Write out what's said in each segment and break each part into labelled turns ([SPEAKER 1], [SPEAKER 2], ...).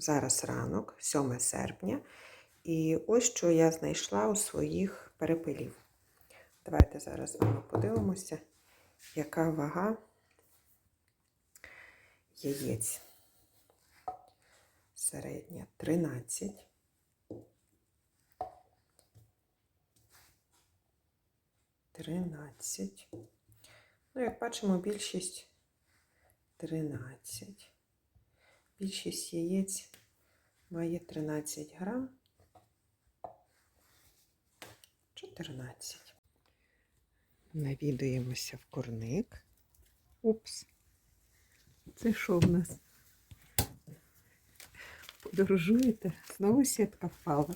[SPEAKER 1] Зараз ранок, 7 серпня. І ось що я знайшла у своїх перепилів. Давайте зараз з подивимося, яка вага яєць. Середня 13. Тринадцять. Ну, як бачимо, більшість 13. Більшість яєць має 13 грам. 14. Навідуємося в курник. Упс. Це що в нас? Подорожуєте? Знову сітка впала.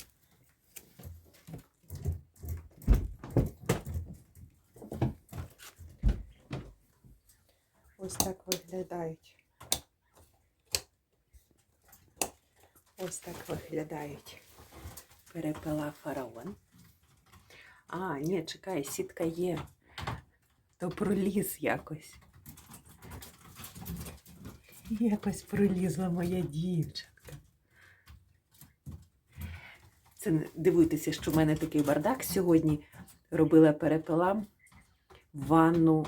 [SPEAKER 1] Ось так виглядають. Ось так виглядають перепела фараон. А, ні, чекай, сітка є. То проліз якось. Якось пролізла моя дівчатка. Це дивуйтеся, що в мене такий бардак сьогодні робила перепела ванну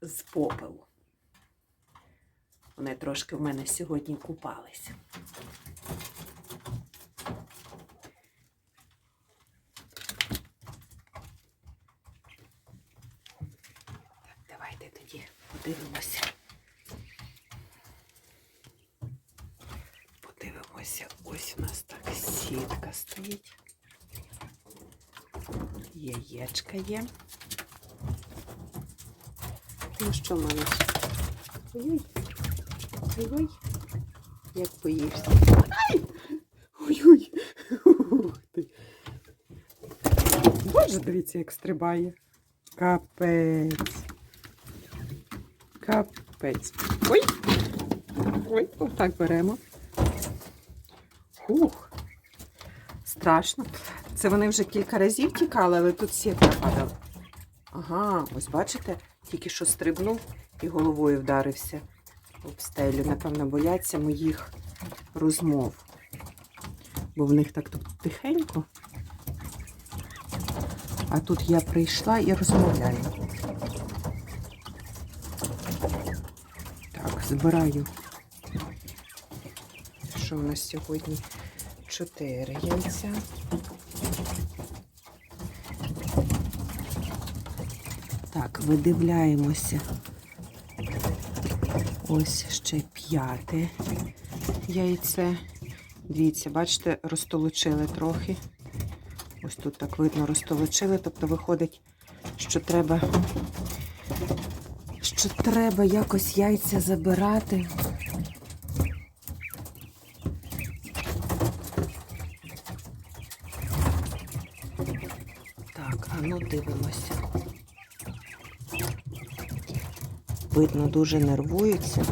[SPEAKER 1] з попелу. Вони трошки в мене сьогодні купалися. Так, давайте тоді подивимося. Подивимося, ось у нас так сітка стоїть. Яєчка є. Ну що, в мене? ще? Ой-ой. Ой-ой. Як боїшся. Ай! Ой-ой. Боже, дивіться, як стрибає. Капець. Капець. Ой. Ой, отак беремо. Хух. Страшно. Це вони вже кілька разів тікали, але тут сітка падала. Ага, ось бачите, тільки що стрибнув і головою вдарився об стелю. Напевно, бояться моїх розмов. Бо в них так тут тихенько. А тут я прийшла і розмовляю. Так, збираю. Що у нас сьогодні? Чотири яйця. Так, видивляємося. Ось ще п'яте яйце. Дивіться, бачите, розтолочили трохи. Ось тут так видно розтолочили, тобто виходить, що треба, що треба якось яйця забирати. Так, а ну дивимося. Видно, дуже нервуються.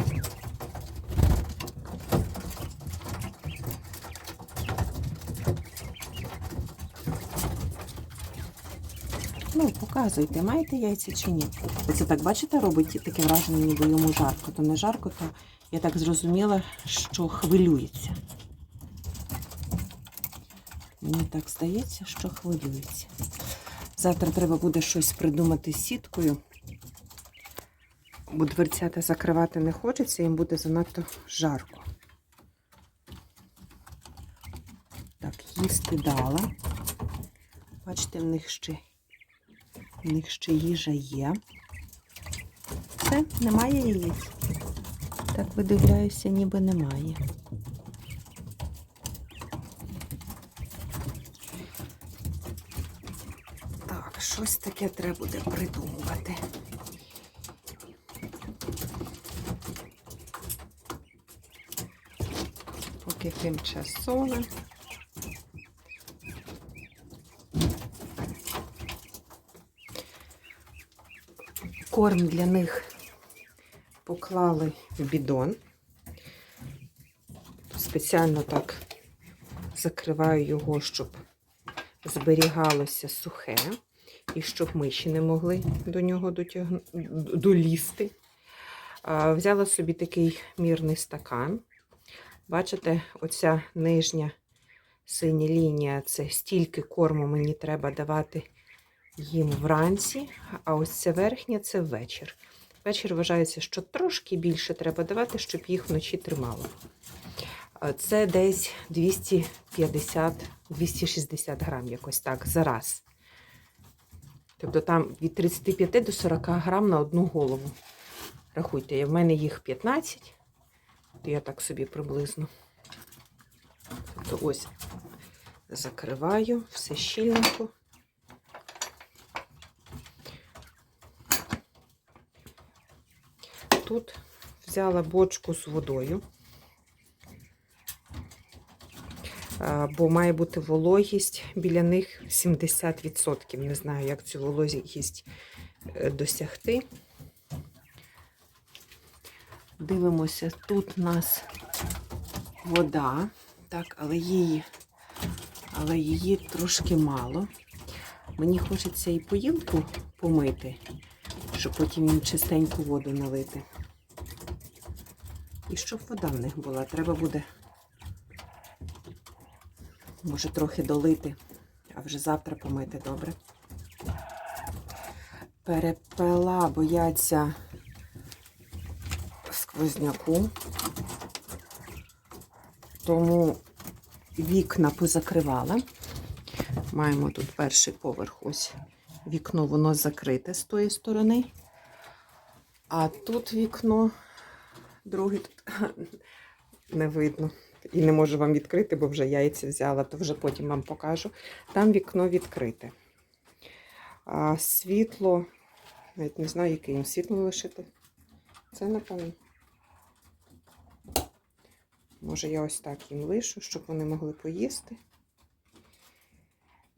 [SPEAKER 1] Ну, маєте яйця чи ні. Оце так, бачите, робить таке враження, ніби йому жарко. То не жарко, то я так зрозуміла, що хвилюється. Мені так здається, що хвилюється. Завтра треба буде щось придумати з сіткою. Бо дверцята закривати не хочеться, їм буде занадто жарко. Так, їсти дала. Бачите, в них ще, в них ще їжа є. Все, немає яєць. Так видивляюся, ніби немає. Так, щось таке треба буде придумувати. Поки тимчасове. Корм для них поклали в бідон. Спеціально так закриваю його, щоб зберігалося сухе, і щоб миші не могли до нього дотягну... долізти. Взяла собі такий мірний стакан. Бачите, оця нижня синя лінія це стільки корму мені треба давати їм вранці, а ось це верхня це ввечір. Ввечір вважається, що трошки більше треба давати, щоб їх вночі тримало. Це десь 250-260 грам, якось так, за раз. Тобто там від 35 до 40 грам на одну голову. Рахуйте, в мене їх 15, то я так собі приблизно. Тобто ось закриваю все щільненько. Тут взяла бочку з водою, бо має бути вологість біля них 70%. Не знаю, як цю вологість е, досягти. Дивимося, тут у нас вода, так, але її, але її трошки мало. Мені хочеться і поїлку помити, щоб потім їм чистеньку воду налити. І щоб вода в них була, треба буде, може, трохи долити, а вже завтра помити добре. Перепела, бояться сквозняку. Тому вікна позакривала. Маємо тут перший поверх, ось вікно, воно закрите з тої сторони. А тут вікно, друге тут не видно. І не можу вам відкрити, бо вже яйця взяла, то вже потім вам покажу. Там вікно відкрите. А світло, навіть не знаю, яке їм світло лишити. Це, напевно. Може, я ось так їм лишу, щоб вони могли поїсти.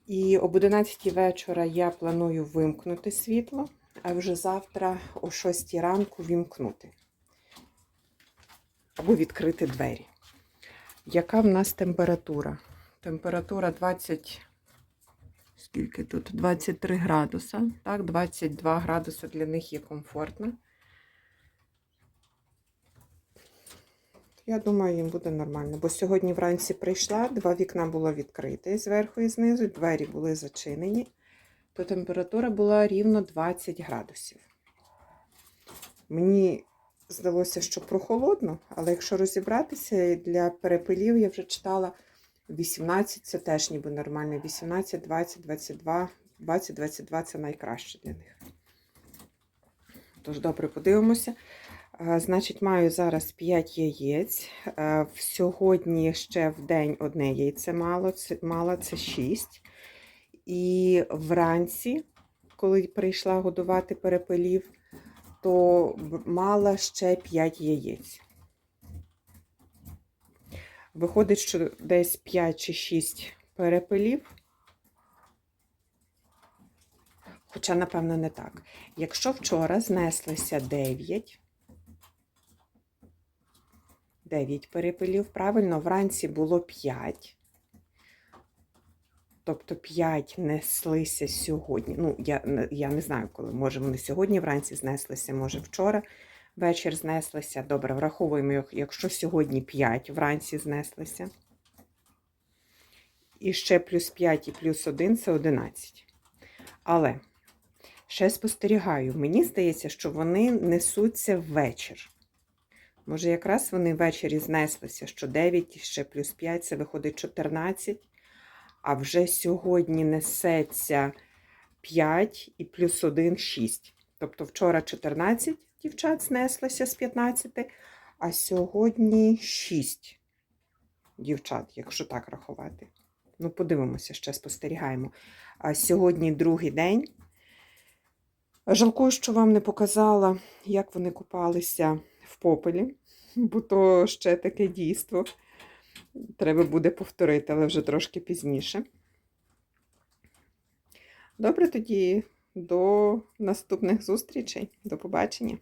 [SPEAKER 1] І об 11 вечора я планую вимкнути світло, а вже завтра о 6 ранку вімкнути. Або відкрити двері. Яка в нас температура? Температура 20. Скільки тут? 23 градуса. Так, 22 градуси для них є комфортно. Я думаю, їм буде нормально. Бо сьогодні вранці прийшла, два вікна було відкрите зверху і знизу, двері були зачинені, то температура була рівно 20 градусів. Мені здалося, що прохолодно, але якщо розібратися, для перепилів я вже читала 18, це теж ніби нормально. 18, 20, 22, 20, 22 це найкраще для них. Тож, добре, подивимося. Значить, маю зараз 5 яєць. Сьогодні ще в день одне яйце мало, це, мала, це 6. І вранці, коли прийшла годувати перепелів, то мала ще 5 яєць. Виходить, що десь 5 чи 6 перепелів. Хоча, напевно, не так. Якщо вчора знеслися 9, 9 перепелів, правильно, вранці було 5. Тобто 5 неслися сьогодні. Ну, я, я не знаю, коли. Може, вони сьогодні вранці знеслися, може вчора вечір знеслися. Добре, враховуємо, якщо сьогодні 5 вранці знеслися. І ще плюс 5 і плюс 1 це 11. Але ще спостерігаю, мені здається, що вони несуться ввечір. Може, якраз вони ввечері знеслися, що 9 і ще плюс 5 це виходить 14, а вже сьогодні несеться 5 і плюс 1 6. Тобто вчора 14 дівчат знеслося з 15, а сьогодні 6 дівчат, якщо так рахувати. Ну, подивимося, ще спостерігаємо. А сьогодні другий день. Жалкую, що вам не показала, як вони купалися в попелі, бо то ще таке дійство. Треба буде повторити, але вже трошки пізніше. Добре, тоді до наступних зустрічей. До побачення.